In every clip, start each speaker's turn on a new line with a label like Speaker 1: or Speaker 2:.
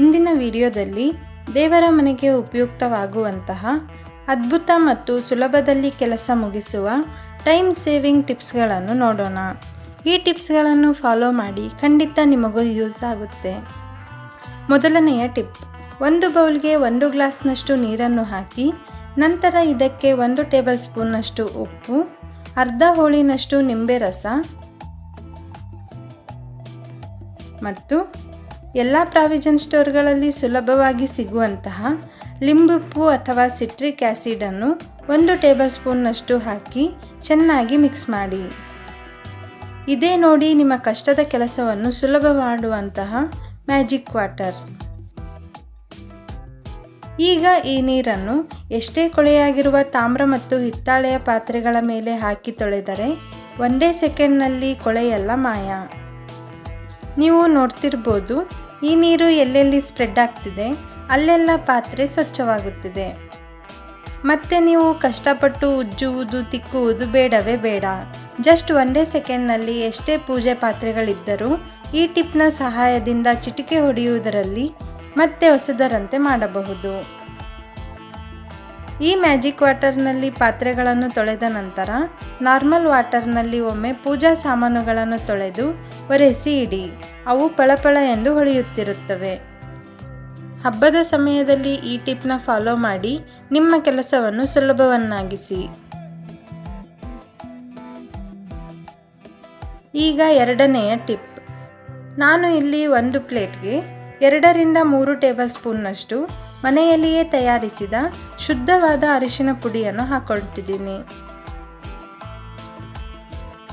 Speaker 1: ಇಂದಿನ ವಿಡಿಯೋದಲ್ಲಿ ದೇವರ ಮನೆಗೆ ಉಪಯುಕ್ತವಾಗುವಂತಹ ಅದ್ಭುತ ಮತ್ತು ಸುಲಭದಲ್ಲಿ ಕೆಲಸ ಮುಗಿಸುವ ಟೈಮ್ ಸೇವಿಂಗ್ ಟಿಪ್ಸ್ಗಳನ್ನು ನೋಡೋಣ. ಈ ಟಿಪ್ಸ್ಗಳನ್ನು ಫಾಲೋ ಮಾಡಿ ಖಂಡಿತ ನಿಮಗೂ ಯೂಸ್ ಆಗುತ್ತೆ. ಮೊದಲನೆಯ ಟಿಪ್, ಒಂದು ಬೌಲ್ಗೆ ಒಂದು ಗ್ಲಾಸ್ನಷ್ಟು ನೀರನ್ನು ಹಾಕಿ, ನಂತರ ಇದಕ್ಕೆ ಒಂದು ಟೇಬಲ್ ಸ್ಪೂನ್ನಷ್ಟು ಉಪ್ಪು, ಅರ್ಧ ಹೋಳಿನಷ್ಟು ನಿಂಬೆ ರಸ ಮತ್ತು ಎಲ್ಲ ಪ್ರಾವಿಜನ್ ಸ್ಟೋರ್ಗಳಲ್ಲಿ ಸುಲಭವಾಗಿ ಸಿಗುವಂತಹ ಲಿಂಬುಪ್ಪು ಅಥವಾ ಸಿಟ್ರಿಕ್ ಆ್ಯಸಿಡನ್ನು ಒಂದು ಟೇಬಲ್ ಸ್ಪೂನ್ನಷ್ಟು ಹಾಕಿ ಚೆನ್ನಾಗಿ ಮಿಕ್ಸ್ ಮಾಡಿ. ಇದೇ ನೋಡಿ ನಿಮ್ಮ ಕಷ್ಟದ ಕೆಲಸವನ್ನು ಸುಲಭ ಮಾಡುವಂತಹ ಮ್ಯಾಜಿಕ್ ವಾಟರ್. ಈಗ ಈ ನೀರನ್ನು ಎಷ್ಟೇ ಕೊಳೆಯಾಗಿರುವ ತಾಮ್ರ ಮತ್ತು ಹಿತ್ತಾಳೆಯ ಪಾತ್ರೆಗಳ ಮೇಲೆ ಹಾಕಿ ತೊಳೆದರೆ ಒಂದೇ ಸೆಕೆಂಡ್ನಲ್ಲಿ ಕೊಳೆಯಲ್ಲ ಮಾಯ. ನೀವು ನೋಡ್ತಿರ್ಬೋದು, ಈ ನೀರು ಎಲ್ಲೆಲ್ಲಿ ಸ್ಪ್ರೆಡ್ ಆಗ್ತಿದೆ, ಅಲ್ಲೆಲ್ಲ ಪಾತ್ರೆ ಸ್ವಚ್ಛವಾಗುತ್ತಿದೆ. ಮತ್ತೆ ನೀವು ಕಷ್ಟಪಟ್ಟು ಉಜ್ಜುವುದು, ತಿಕ್ಕುವುದು ಬೇಡವೇ ಬೇಡ. ಜಸ್ಟ್ ಒಂದೇ ಸೆಕೆಂಡ್ನಲ್ಲಿ ಎಷ್ಟೇ ಪೂಜೆ ಪಾತ್ರೆಗಳಿದ್ದರೂ, ಈ ಟಿಪ್ನ ಸಹಾಯದಿಂದ ಚಿಟಿಕೆ ಹೊಡೆಯುವುದರಲ್ಲಿ ಮತ್ತೆ ಹೊಸದರಂತೆ ಮಾಡಬಹುದು. ಈ ಮ್ಯಾಜಿಕ್ ವಾಟರ್ನಲ್ಲಿ ಪಾತ್ರೆಗಳನ್ನು ತೊಳೆದ ನಂತರ ನಾರ್ಮಲ್ ವಾಟರ್ನಲ್ಲಿ ಒಮ್ಮೆ ಪೂಜಾ ಸಾಮಾನುಗಳನ್ನು ತೊಳೆದು ಒರೆಸಿ ಇಡಿ. ಅವು ಪಳಪಳ ಎಂದು ಹೊಳೆಯುತ್ತಿರುತ್ತವೆ. ಹಬ್ಬದ ಸಮಯದಲ್ಲಿ ಈ ಟಿಪ್ನ ಫಾಲೋ ಮಾಡಿ ನಿಮ್ಮ ಕೆಲಸವನ್ನು ಸುಲಭವನ್ನಾಗಿಸಿ. ಈಗ ಎರಡನೆಯ ಟಿಪ್. ನಾನು ಇಲ್ಲಿ ಒಂದು ಪ್ಲೇಟ್ಗೆ ಎರಡರಿಂದ ಮೂರು ಟೇಬಲ್ ಸ್ಪೂನ್ನಷ್ಟು ಮನೆಯಲ್ಲಿಯೇ ತಯಾರಿಸಿದ ಶುದ್ಧವಾದ ಅರಿಶಿನ ಪುಡಿಯನ್ನು ಹಾಕೊಳ್ತಿದ್ದೀನಿ.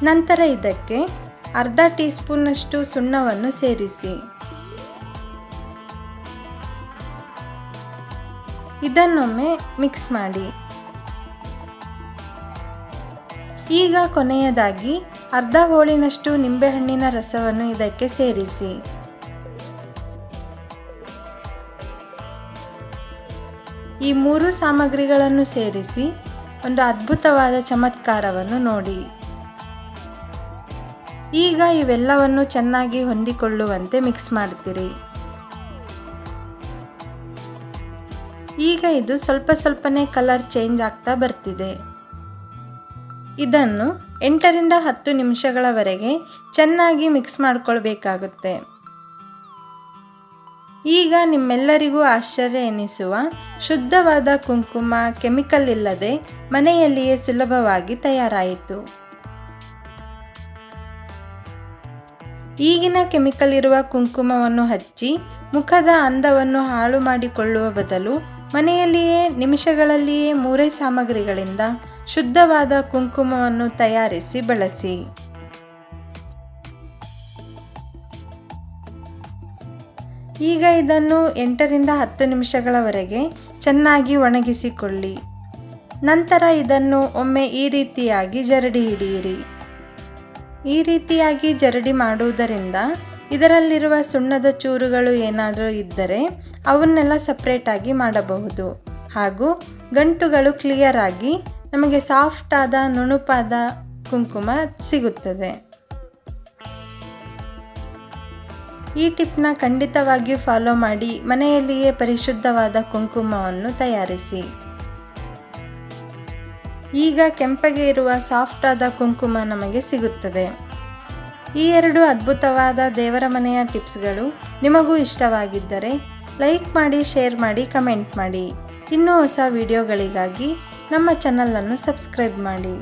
Speaker 1: ನಂತರ ಇದಕ್ಕೆ ಅರ್ಧ ಟೀ ಸ್ಪೂನ್ನಷ್ಟು ಸುಣ್ಣವನ್ನು ಸೇರಿಸಿ. ಇದನ್ನೊಮ್ಮೆ ಮಿಕ್ಸ್ ಮಾಡಿ. ಈಗ ಕೊನೆಯದಾಗಿ ಅರ್ಧ ಹೋಳಿನಷ್ಟು ನಿಂಬೆಹಣ್ಣಿನ ರಸವನ್ನು ಇದಕ್ಕೆ ಸೇರಿಸಿ. ಈ ಮೂರು ಸಾಮಗ್ರಿಗಳನ್ನು ಸೇರಿಸಿ ಒಂದು ಅದ್ಭುತವಾದ ಚಮತ್ಕಾರವನ್ನು ನೋಡಿ. ಈಗ ಇವೆಲ್ಲವನ್ನು ಚೆನ್ನಾಗಿ ಹೊಂದಿಕೊಳ್ಳುವಂತೆ ಮಿಕ್ಸ್ ಮಾಡ್ತೀರಿ. ಈಗ ಇದು ಸ್ವಲ್ಪ ಸ್ವಲ್ಪನೇ ಕಲರ್ ಚೇಂಜ್ ಆಗ್ತಾ ಬರ್ತಿದೆ. ಇದನ್ನು ಎಂಟರಿಂದ ಹತ್ತು ನಿಮಿಷಗಳವರೆಗೆ ಚೆನ್ನಾಗಿ ಮಿಕ್ಸ್ ಮಾಡ್ಕೊಳ್ಬೇಕಾಗುತ್ತೆ. ಈಗ ನಿಮ್ಮೆಲ್ಲರಿಗೂ ಆಶ್ಚರ್ಯ ಎನಿಸುವ ಶುದ್ಧವಾದ ಕುಂಕುಮ ಕೆಮಿಕಲ್ ಇಲ್ಲದೆ ಮನೆಯಲ್ಲಿಯೇ ಸುಲಭವಾಗಿ ತಯಾರಾಯಿತು. ಈಗಿನ ಕೆಮಿಕಲ್ ಇರುವ ಕುಂಕುಮವನ್ನು ಹಚ್ಚಿ ಮುಖದ ಅಂದವನ್ನು ಹಾಳು ಮಾಡಿಕೊಳ್ಳುವ ಬದಲು ಮನೆಯಲ್ಲಿಯೇ ನಿಮಿಷಗಳಲ್ಲಿಯೇ ಮೂರೇ ಸಾಮಗ್ರಿಗಳಿಂದ ಶುದ್ಧವಾದ ಕುಂಕುಮವನ್ನು ತಯಾರಿಸಿ ಬಳಸಿ. ಈಗ ಇದನ್ನು ಎಂಟರಿಂದ ಹತ್ತು ನಿಮಿಷಗಳವರೆಗೆ ಚೆನ್ನಾಗಿ ಒಣಗಿಸಿಕೊಳ್ಳಿ. ನಂತರ ಇದನ್ನು ಒಮ್ಮೆ ಈ ರೀತಿಯಾಗಿ ಜರಡಿ ಹಿಡಿಯಿರಿ. ಈ ರೀತಿಯಾಗಿ ಜರಡಿ ಮಾಡುವುದರಿಂದ ಇದರಲ್ಲಿರುವ ಸುಣ್ಣದ ಚೂರುಗಳು ಏನಾದರೂ ಇದ್ದರೆ ಅವನ್ನೆಲ್ಲ ಸಪ್ರೇಟಾಗಿ ಮಾಡಬಹುದು. ಹಾಗೂ ಗಂಟುಗಳು ಕ್ಲಿಯರ್ ಆಗಿ ನಮಗೆ ಸಾಫ್ಟ್ ಆದ, ನುಣುಪಾದ ಕುಂಕುಮ ಸಿಗುತ್ತದೆ. ಈ ಟಿಪ್ನ ಖಂಡಿತವಾಗಿಯೂ ಫಾಲೋ ಮಾಡಿ ಮನೆಯಲ್ಲಿಯೇ ಪರಿಶುದ್ಧವಾದ ಕುಂಕುಮವನ್ನು ತಯಾರಿಸಿ. ಈಗ ಕೆಂಪಗೆ ಇರುವ ಸಾಫ್ಟ್ ಆದ ಕುಂಕುಮ ನಮಗೆ ಸಿಗುತ್ತದೆ. ಈ ಎರಡು ಅದ್ಭುತವಾದ ದೇವರ ಮನೆಯ ಟಿಪ್ಸ್ಗಳು ನಿಮಗೂ ಇಷ್ಟವಾಗಿದ್ದರೆ ಲೈಕ್ ಮಾಡಿ, ಶೇರ್ ಮಾಡಿ, ಕಮೆಂಟ್ ಮಾಡಿ. ಇನ್ನೂ ಹೊಸ ವಿಡಿಯೋಗಳಿಗಾಗಿ ನಮ್ಮ ಚಾನಲನ್ನು ಸಬ್ಸ್ಕ್ರೈಬ್ ಮಾಡಿ.